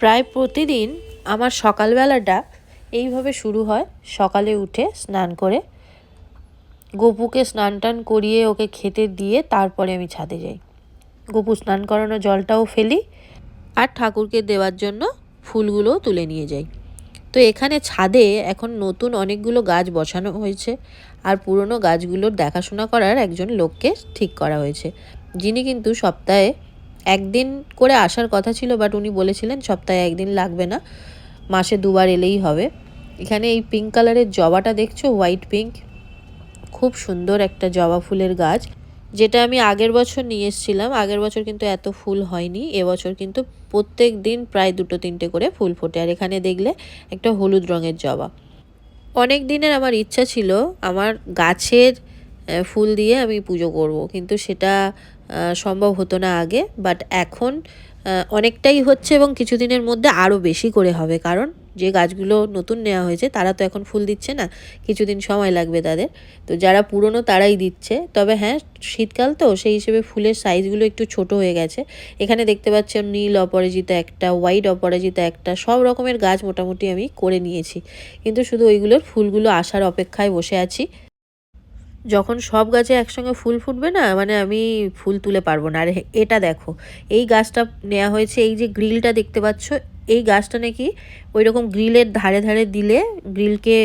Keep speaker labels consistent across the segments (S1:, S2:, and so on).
S1: প্রায় প্রতিদিন আমার সকালবেলাটা এইভাবে শুরু হয়। সকালে উঠে স্নান করে গপুকে স্নান টান করিয়ে ওকে খেতে দিয়ে তারপরে আমি ছাদে যাই। গপু স্নান করানো জলটাও ফেলি আর ঠাকুরকে দেওয়ার জন্য ফুলগুলোও তুলে নিয়ে যাই। তো এখানে ছাদে এখন নতুন অনেকগুলো গাছ বসানো হয়েছে আর পুরনো গাছগুলোর দেখাশোনা করার একজন লোককে ঠিক করা হয়েছে। যিনি কিন্তু সপ্তাহে একদিন করে আসার কথা ছিল বাট উনি বলেছিলেন সপ্তাহে একদিন লাগবে না, মাসে দুবার এলেই হবে। এখানে এই পিঙ্ক কালারের জবাটা দেখছ? হোয়াইট পিঙ্ক খুব সুন্দর একটা জবা ফুলের গাছ। যেটা আমি আগের বছর নিয়ে এসেছিলাম, আগের বছর কিন্তু এত ফুল হয়নি, এবছর কিন্তু প্রত্যেক দিন প্রায় দুটো তিনটে করে ফুল ফোটে। আর এখানে দেখলে একটা হলুদ রঙের জবা। অনেক দিনের আমার ইচ্ছা ছিল, আমার গাছের ফুল দিয়ে আমি পুজো করব, কিন্তু সেটা সম্ভব হতো না আগে বাট এখন অনেকটাই হচ্ছে এবং কিছুদিনের মধ্যে আরও বেশি করে হবে। কারণ যে গাছগুলো নতুন নেওয়া হয়েছে, তারা তো এখন ফুল দিচ্ছে না, কিছুদিন সময় লাগবে তাদের। তো যারা পুরনো, তারাই দিচ্ছে। তবে হ্যাঁ শীতকাল তো, সেই হিসেবে ফুলের সাইজগুলো একটু ছোট হয়ে গেছে। এখানে দেখতে পাচ্ছেন নীল অপরাজিতা একটা হোয়াইট অপরাজিতা একটা, সব রকমের গাছ মোটামুটি আমি করে নিয়েছি। কিন্তু শুধু ওইগুলোর ফুলগুলো আসার অপেক্ষায় বসে আছি। যখন সব গাছে একসঙ্গে ফুল ফুটবে না মানে আমি ফুল তুলে পারব না। আর এটা দেখো, এই গাছটা নেওয়া হয়েছে, এই যে গ্রিলটা দেখতে পাচ্ছ, এই গাছটা নাকি ওই রকম গ্রিলের ধারে ধারে দিলে, গ্রিলকে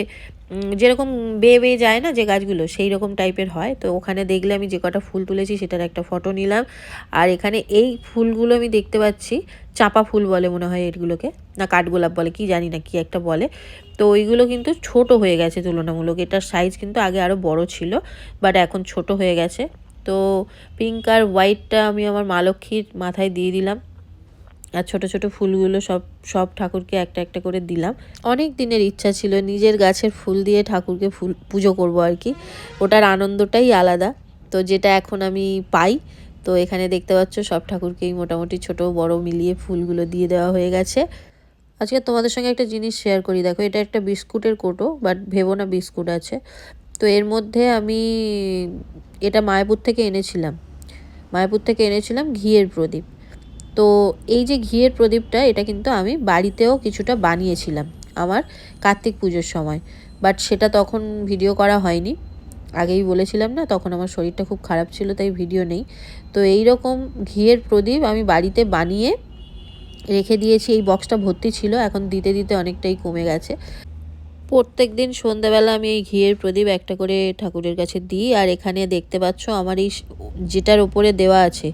S1: যেরকম বেয়ে বেয়ে যায় না যে গাছগুলো, সেই রকম টাইপের হয়। তো ওখানে দেখলে আমি যে কটা ফুল তুলেছি সেটার একটা ফটো নিলাম। আর এখানে এই ফুলগুলো আমি দেখতে পাচ্ছি, চাপা ফুল বলে মনে হয় এগুলোকে, না কাঠগোলাপ বলে, কি জানি না কি একটা বলে। তো ওইগুলো কিন্তু ছোট হয়ে গেছে তুলনামূলক, এটার সাইজ কিন্তু আগে আরও বড় ছিল বাট এখন ছোট হয়ে গেছে। তো পিঙ্ক আর হোয়াইটটা আমি আমার মা লক্ষ্মীর মাথায় দিয়ে দিলাম। আর ছোট ছোট ফুলগুলো সব সব ঠাকুরকে একটা একটা করে দিলাম। অনেক দিনের ইচ্ছা ছিল, নিজের গাছের ফুল দিয়ে ঠাকুরকে ফুল, পুজো করব আর কি। ওটার আনন্দটাই আলাদা। তো যেটা এখন আমি পাই, তো এখানে দেখতে পাচ্ছ সব ঠাকুরকেই মোটামুটি ছোট বড় মিলিয়ে ফুলগুলো দিয়ে দেওয়া হয়ে গেছে। আজকে তোমাদের সঙ্গে একটা জিনিস শেয়ার করি। দেখো, এটা একটা বিস্কুটের কোটো বাট ভেবো না বিস্কুট আছে। তো এর মধ্যে আমি এটা মায়াপুর থেকে এনেছিলাম। মায়াপুর থেকে এনেছিলাম ঘিয়ের প্রদীপ। তো এই যে ঘিয়ের প্রদীপটা, এটা কিন্তু আমি বাড়িতেও কিছুটা বানিয়েছিলাম আমার কার্তিক পুজোর সময়। বাট সেটা তখন ভিডিও করা হয়নি। আগেই বলেছিলাম না, তখন আমার শরীরটা খুব খারাপ ছিল, তাই ভিডিও নেই। তো এই রকম ঘিয়ের প্রদীপ আমি বাড়িতে বানিয়ে রেখে দিয়েছি। এই বক্সটা ভর্তি ছিল, এখন দিতে দিতে অনেকটাই কমে গেছে। প্রত্যেক দিন সন্ধ্যাবেলা আমি এই ঘিয়ের প্রদীপ একটা করে ঠাকুরের কাছে দিই, আর এখানে দেখতে পাচ্ছ আমার এই যেটার ওপরে দেওয়া আছে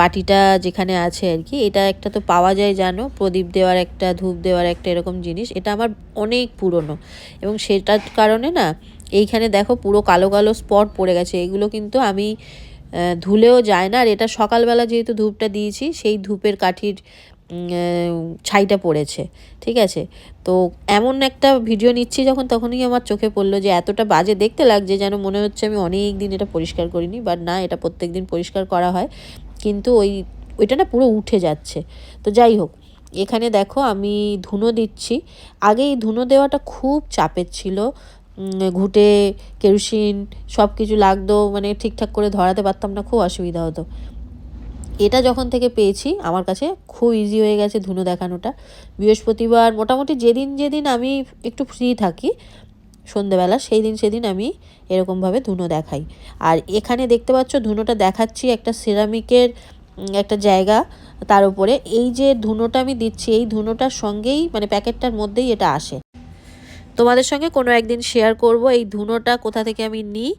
S1: বাটিটা যেখানে আছে আর কি, এটা একটা তো পাওয়া যায় জানো, প্রদীপ দেওয়ার একটা, ধূপ দেওয়ার একটা এরকম জিনিস, এটা আমার অনেক পুরনো। এবং সেটার কারণে না, এইখানে দেখো পুরো কালো কালো স্পট পড়ে গেছে, এগুলো কিন্তু আমি ধুলেও যায় না। আর এটা সকালবেলা যেহেতু ধূপটা দিয়েছি, সেই ধূপের কাঠির ছাইটা পড়েছে, ঠিক আছে? তো এমন একটা ভিডিও নিচ্ছি যখন তখনই আমার চোখে পড়ল যে এতটা বাজে দেখতে লাগছে যেন মনে হচ্ছে আমি অনেক দিন এটা পরিষ্কার করিনি বাট না, এটা প্রত্যেক দিন পরিষ্কার করা হয়। কিন্তু ওই, ওইটা না পুরো উঠে যাচ্ছে। তো যাই হোক, এখানে দেখো আমি ধুনো দিচ্ছি। আগে এই ধুনো দেওয়াটা খুব চাপের ছিল। ঘুঁটে, কেরোসিন সব কিছু লাগতো মানে ঠিকঠাক করে ধরাতে পারতাম না, খুব অসুবিধা হতো। এটা যখন থেকে পেয়েছি, আমার কাছে খুব ইজি হয়ে গেছে ধুনো দেখানোটা। বৃহস্পতিবার, মোটামুটি যেদিন যেদিন আমি একটু ফ্রি থাকি, সন্ধেবেলা সেই দিন সেদিন আমি এরকমভাবে ধুনো দেখাই। আর এখানে দেখতে পাচ্ছ, ধুনোটা দেখাচ্ছি একটা সিরামিকের একটা জায়গা তার উপরে। এই যে ধুনোটা আমি দিচ্ছি, এই ধুনোটার সঙ্গেই মানে প্যাকেটটার মধ্যেই এটা আসে। তোমাদের সঙ্গে কোনো একদিন শেয়ার করব এই ধুনোটা কোথা থেকে আমি নিই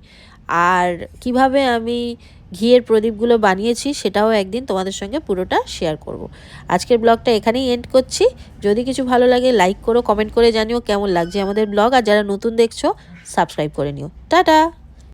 S1: আর কীভাবে আমি ঘিয়ের প্রদীপগুলো বানিয়েছি সেটাও একদিন তোমাদের সঙ্গে পুরোটা শেয়ার করব। আজকের ব্লগটা এখানেই এন্ড করছি। যদি কিছু ভালো লাগে লাইক করো কমেন্ট করে জানিও কেমন লাগছে আমাদের ব্লগ আর যারা নতুন দেখছ সাবস্ক্রাইব করে নিও। টাটা!